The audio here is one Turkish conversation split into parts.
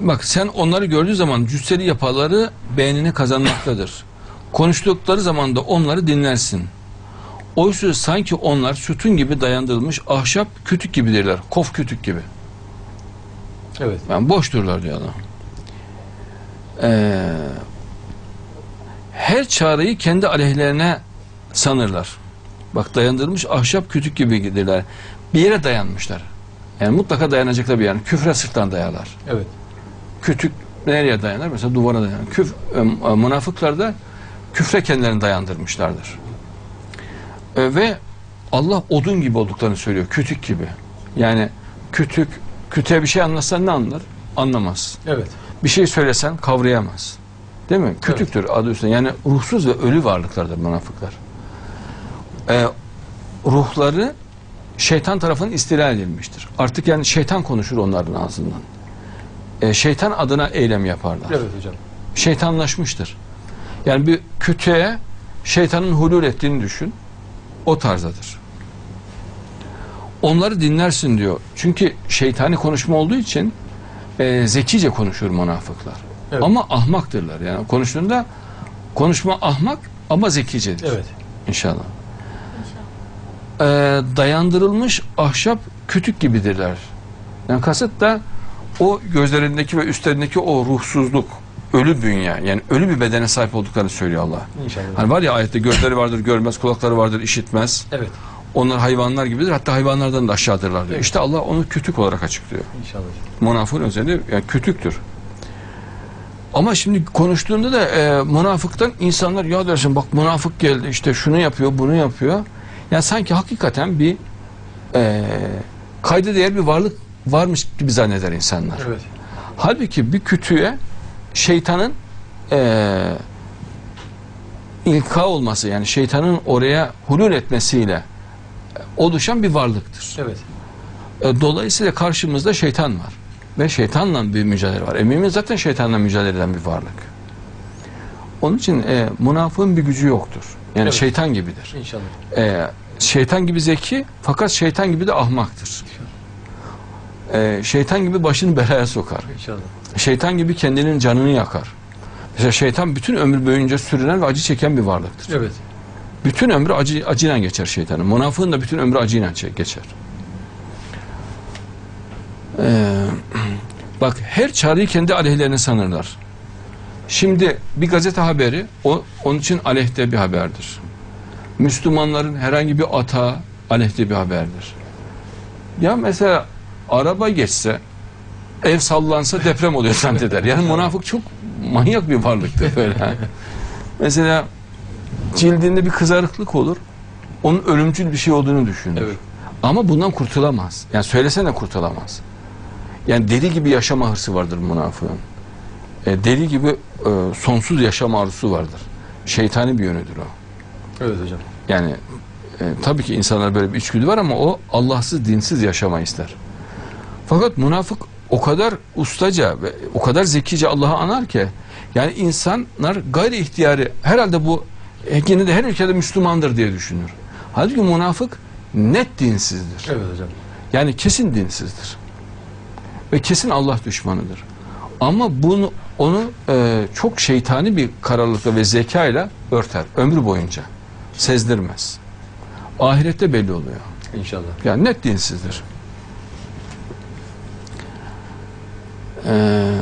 Bak sen onları gördüğü zaman cüsseli yapaları beğenini kazanmaktadır. Konuştukları zaman da onları dinlersin. Oysa sanki onlar sütun gibi dayandırılmış ahşap kütük gibidirler. Kof kütük gibi. Evet. Yani boşturlar diyor adam. Ee, her çağrıyı kendi aleyhlerine sanırlar. Bak dayandırılmış ahşap kütük gibi giderler. Bir yere dayanmışlar. Yani mutlaka dayanacaklar bir yer. Küfre sırttan dayarlar. Evet. Kütük nereye dayanır? Mesela duvara dayanır. Küf, e, münafıklar da küfre kendilerini dayandırmışlardır. E, ve Allah odun gibi olduklarını söylüyor. Kütük gibi. Yani kütük, kütüğe bir şey anlatsan ne anlar? Anlamaz. Evet. Bir şey söylesen kavrayamaz. Değil mi? Kütüktür adı üstünde. Yani ruhsuz ve ölü varlıklardır münafıklar. E, ruhları şeytan tarafından istila edilmiştir. Artık yani şeytan konuşur onların ağzından. E, şeytan adına eylem yaparlar. Evet hocam. Şeytanlaşmıştır. Yani bir kütüğe şeytanın hulul ettiğini düşün. O tarzdadır. Onları dinlersin diyor. Çünkü şeytani konuşma olduğu için e, zekice konuşur münafıklar. Evet. Ama ahmaktırlar. Yani konuştuğunda konuşma ahmak ama zekicedir. Evet. İnşallah. Ee, dayandırılmış ahşap kütük gibidirler. Yani kasıt da o gözlerindeki ve üstlerindeki o ruhsuzluk, ölü dünya yani ölü bir bedene sahip olduklarını söylüyor Allah. İnşallah. Hani var ya ayette gözleri vardır görmez, kulakları vardır işitmez. Evet. Onlar hayvanlar gibidir hatta hayvanlardan da aşağıdırlar diyor. Evet. İşte Allah onu kütük olarak açıklıyor. İnşallah. Münafığın özelliği yani kütüktür. Ama şimdi konuştuğunda da e, münafıktan insanlar ya dersin bak münafık geldi işte şunu yapıyor bunu yapıyor. Yani sanki hakikaten bir e, kayda değer bir varlık varmış gibi zanneder insanlar. Evet. Halbuki bir kütüğe şeytanın e, ilka olması yani şeytanın oraya hulul etmesiyle oluşan bir varlıktır. Evet. E, Dolayısıyla karşımızda şeytan var. Ve şeytanla bir mücadele var. E, mümin zaten şeytanla mücadele eden bir varlık. Onun için e, münafığın bir gücü yoktur. Yani Evet. şeytan gibidir. İnşallah. E, şeytan gibi zeki fakat şeytan gibi de ahmaktır. E, şeytan gibi başını belaya sokar. İnşallah. Şeytan gibi kendinin canını yakar. Mesela şeytan bütün ömür boyunca sürünen ve acı çeken bir varlıktır. Evet. Bütün ömrü acı, acıyla geçer şeytanın. Münafığın da bütün ömrü acıyla çe- geçer. Ee, bak her çağrıyı kendi aleyhlerine sanırlar. Şimdi bir gazete haberi o, onun için aleyhte bir haberdir. Müslümanların herhangi bir ata aleyhte bir haberdir. Ya mesela araba geçse ev sallansa deprem oluyor zanneder. Yani münafık çok manyak bir varlıktır böyle. Mesela cildinde bir kızarıklık olur. Onun ölümcül bir şey olduğunu düşünür. Evet. Ama bundan kurtulamaz. Yani söylesene kurtulamaz. Yani deli gibi yaşama hırsı vardır münafığın. E, deli gibi e, sonsuz yaşama arzusu vardır. Şeytani bir yönüdür o. Evet hocam. Yani e, tabii ki insanlar böyle bir içgüdü var ama o Allahsız, dinsiz yaşama ister. Fakat münafık o kadar ustaca ve o kadar zekice Allah'ı anar ki yani insanlar gayri ihtiyari herhalde bu yine de her ülkede Müslümandır diye düşünür. Halbuki münafık net dinsizdir. Evet hocam. Yani kesin dinsizdir. Ve kesin Allah düşmanıdır. Ama bunu onu e, çok şeytani bir kararlılıkla ve zekayla örter ömrü boyunca. Sezdirmez. Ahirette belli oluyor. İnşallah. Yani net dinsizdir. Ee,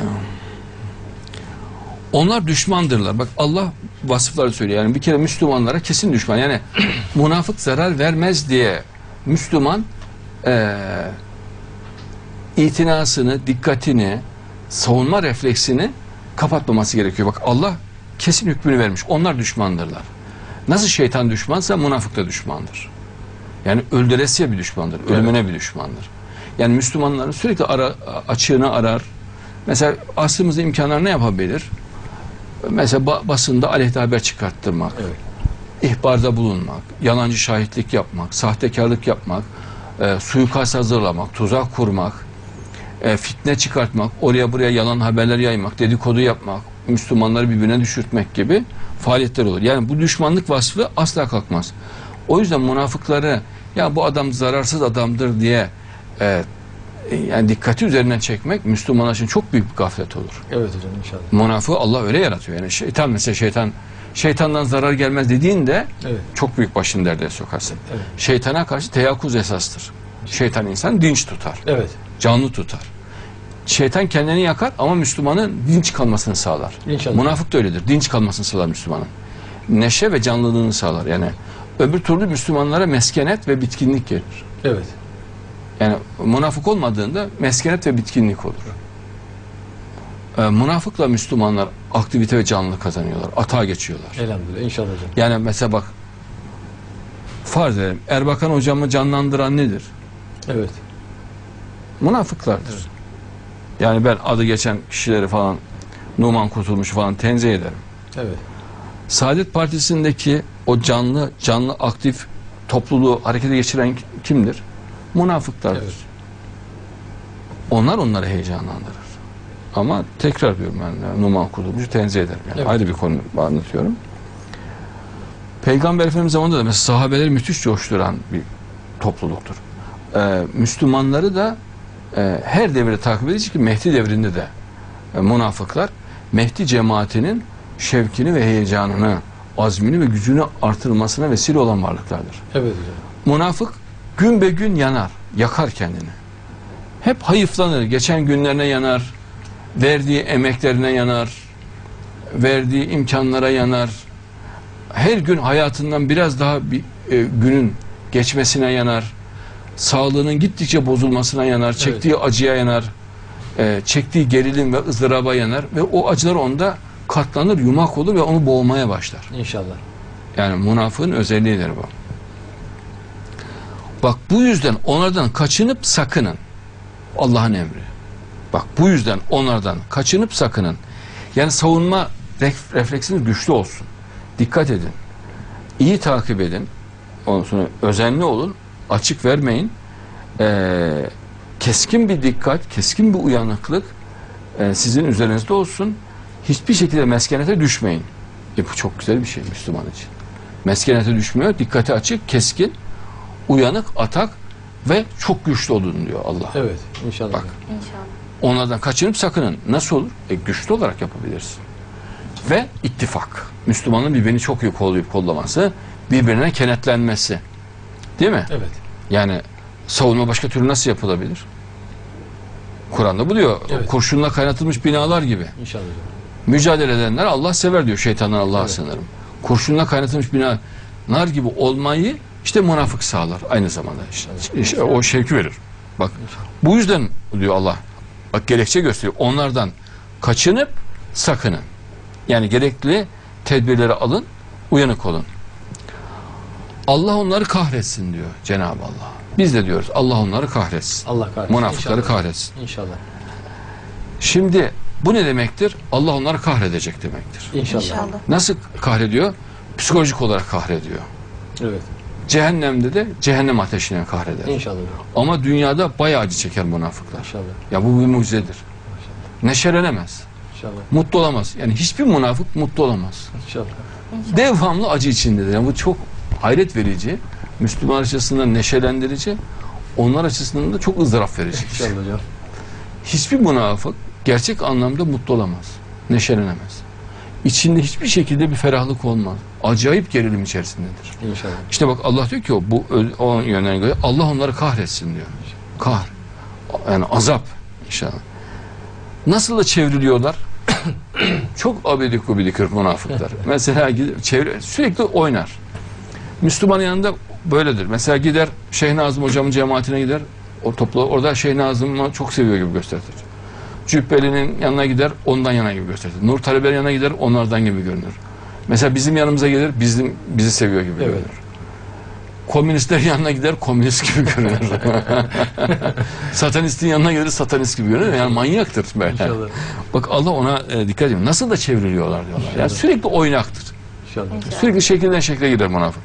onlar düşmandırlar. Bak Allah vasıfları söylüyor. Yani bir kere Müslümanlara kesin düşman. Yani münafık zarar vermez diye Müslüman ee, itinasını, dikkatini, savunma refleksini kapatmaması gerekiyor. Bak Allah kesin hükmünü vermiş. Onlar düşmandırlar. Nasıl şeytan düşmansa münafık da düşmandır. Yani öldüresiye bir düşmandır. Ölümüne bir düşmandır. Yani Müslümanların sürekli ara, açığını arar. Mesela aslımızda imkanlar ne yapabilir? Mesela ba- basında aleyhte haber çıkarttırmak, Evet. ihbarda bulunmak, yalancı şahitlik yapmak, sahtekarlık yapmak, e, suikast hazırlamak, tuzak kurmak, e, fitne çıkartmak, oraya buraya yalan haberler yaymak, dedikodu yapmak, Müslümanları birbirine düşürtmek gibi faaliyetler olur. Yani bu düşmanlık vasfı asla kalkmaz. O yüzden münafıkları ya bu adam zararsız adamdır diye e, yani dikkati üzerinden çekmek Müslümanlar için çok büyük bir gaflet olur. Evet hocam inşallah. Münafığı Allah öyle yaratıyor. Yani şeytan mesela şeytan şeytandan zarar gelmez dediğinde Evet. çok büyük başını derde sokarsın. Evet. Şeytana karşı teyakkuz esastır. Şeytan insan dinç tutar, Evet. canlı tutar. Şeytan kendini yakar ama Müslümanın dinç kalmasını sağlar. İnşallah. Münafık da öyledir. Dinç kalmasını sağlar Müslümanın. Neşe ve canlılığını sağlar. Yani öbür türlü Müslümanlara meskenet ve bitkinlik gelir. Evet. Münafık olmadığında meskenet ve bitkinlik olur. Ee, münafıkla Müslümanlar aktivite ve canlılık kazanıyorlar. Atağa geçiyorlar. Elhamdülillah. İnşallah hocam. Yani mesela bak farz edelim Erbakan hocamı canlandıran nedir? Evet. Münafıklardır. Yani ben adı geçen kişileri falan Numan Kurtulmuş falan tenzih ederim. Evet. Saadet Partisi'ndeki o canlı, canlı aktif topluluğu harekete geçiren kimdir? Münafıklardır. Evet. Onlar onları heyecanlandırır. Ama tekrar diyorum ben Numan Kurtulmuş'u tenzih ederim. Yani Evet. Ayrı bir konu anlatıyorum. Peygamber Efendimiz zamanında da mesela sahabeleri müthiş coşturan bir topluluktur. Ee, Müslümanları da e, her devirde takip edici ki Mehdi devrinde de e, münafıklar Mehdi cemaatinin şevkini ve heyecanını, azmini ve gücünü artırılmasına vesile olan varlıklardır. Evet hocam. Münafık gün be gün yanar, yakar kendini. Hep hayıflanır, geçen günlerine yanar, verdiği emeklerine yanar, verdiği imkanlara yanar. Her gün hayatından biraz daha bir e, günün geçmesine yanar. Sağlığının gittikçe bozulmasına yanar, çektiği acıya yanar, e, çektiği gerilim ve ızdıraba yanar ve o acılar onda katlanır, yumak olur ve onu boğmaya başlar. İnşallah. Yani münafığın özelliğidir bu. Bak bu yüzden onlardan kaçınıp sakının. Allah'ın emri. Bak bu yüzden onlardan kaçınıp sakının. Yani savunma ref- refleksiniz güçlü olsun. Dikkat edin. İyi takip edin. Ondan sonra özenli olun. Açık vermeyin. Ee, keskin bir dikkat, keskin bir uyanıklık e, sizin üzerinizde olsun. Hiçbir şekilde meskenete düşmeyin. E bu çok güzel bir şey Müslüman için. Meskenete düşmüyor, dikkati açık, keskin, uyanık, atak ve çok güçlü olun diyor Allah. Evet. İnşallah. Bak. İnşallah. Onlardan kaçınıp sakının. Nasıl olur? E, güçlü olarak yapabilirsin. Ve ittifak. Müslümanın birbirini çok iyi kollayıp kollaması, birbirine kenetlenmesi. Değil mi? Evet. Yani savunma başka türlü nasıl yapılabilir? Kur'an'da bu diyor. Evet. Kurşunla kaynatılmış binalar gibi. İnşallah. Mücadele edenler Allah sever diyor. Şeytandan Allah'a Evet. sığınırım. Kurşunla kaynatılmış bina nar gibi olmayı işte münafık sağlar aynı zamanda. İşte, işte o şevki verir. Bak bu yüzden diyor Allah. Bak gerekçe gösteriyor. Onlardan kaçınıp sakının. Yani gerekli tedbirleri alın, uyanık olun. Allah onları kahretsin diyor Cenab-ı Allah. Biz de diyoruz Allah onları kahretsin. Allah kahretsin. Münafıkları İnşallah. kahretsin. İnşallah. Şimdi bu ne demektir? Allah onları kahredecek demektir. İnşallah. İnşallah. Nasıl kahrediyor? Psikolojik olarak kahrediyor. Evet. Cehennemde de cehennem ateşine kahreder. İnşallah. Ama dünyada bayağı acı çeker münafıklar. İnşallah. Ya bu bir mucizedir. Neşelenemez. İnşallah. Mutlu olamaz. Yani hiçbir münafık mutlu olamaz. İnşallah. Devamlı acı içindedir. Yani bu çok hayret verici. Müslüman açısından neşelendirici. Onlar açısından da çok ızdırap verici. İnşallah hocam. Hiçbir münafık gerçek anlamda mutlu olamaz. Neşelenemez. İçinde hiçbir şekilde bir ferahlık olmaz. Acayip gerilim içerisindedir. İnşallah. İşte bak Allah diyor ki o bu o yönden göre Allah onları kahretsin diyor. Kahr. Yani azap inşallah. Nasıl da çevriliyorlar? Çok abidik gubidik münafıklar. Mesela çevre, sürekli oynar. Müslümanın yanında böyledir. Mesela gider Şeyh Nazım hocamın cemaatine gider. O toplu orada Şeyh Nazım'ı çok seviyor gibi gösterir. Cübbeli'nin yanına gider ondan yana gibi gösterir. Nur talebenin yanına gider onlardan gibi görünür. Mesela bizim yanımıza gelir bizim bizi seviyor gibi Evet. görünür. Komünistlerin yanına gider komünist gibi görünür. Satanistin yanına gelir satanist gibi görünür. Yani manyaktır böyle. İnşallah. Bak Allah ona e, dikkat edin. Nasıl da çevriliyorlar diyorlar. Yani sürekli oynaktır. İnşallah. İnşallah. Sürekli şekilden şekle gider münafık.